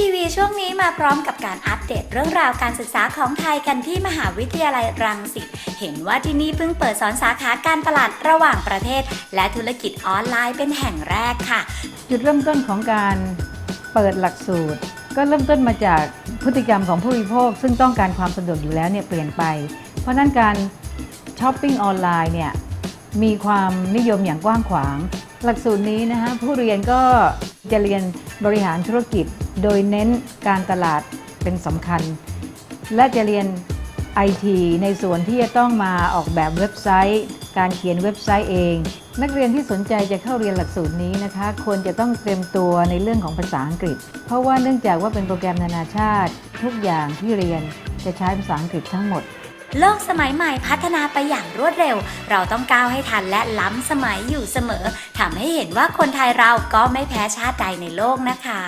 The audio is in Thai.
ทีวีช่วงนี้มาพร้อมกับการอัปเดตเรื่องราวการศึกษาของไทยกันที่มหาวิทยาลัยรังสิต เห็นว่าที่นี่เพิ่งเปิดสอนสาขาการตลาดระหว่างประเทศ และธุรกิจออนไลน์เป็นแห่งแรกค่ะ จุดเริ่มต้นของการเปิดหลักสูตร ก็เริ่มต้นมาจากพฤติกรรมของผู้บริโภค ซึ่งต้องการความสะดวกอยู่แล้วเนี่ยเปลี่ยนไป เพราะฉะนั้นการช้อปปิ้งออนไลน์เนี่ยมีความนิยมอย่างกว้างขวาง หลักสูตรนี้นะคะผู้เรียนก็จะเรียนบริหารธุรกิจ โดยเน้นการตลาดเป็นสำคัญ และจะเรียน IT ในส่วนที่จะต้องมาออกแบบเว็บไซต์ การเขียนเว็บไซต์เอง นักเรียนที่สนใจจะเข้าเรียนหลักสูตรนี้นะคะ ควรจะต้องเตรียมตัวในเรื่องของภาษาอังกฤษ เพราะว่าเนื่องจากว่าเป็นโปรแกรมนานาชาติ ทุกอย่างที่เรียนจะใช้ภาษาอังกฤษทั้งหมดโลกสมัยใหม่พัฒนาไปอย่างรวดเร็ว เราต้องก้าวให้ทันและล้ำสมัยอยู่เสมอ ทำให้เห็นว่าคนไทยเราก็ไม่แพ้ชาติใดในโลกนะคะ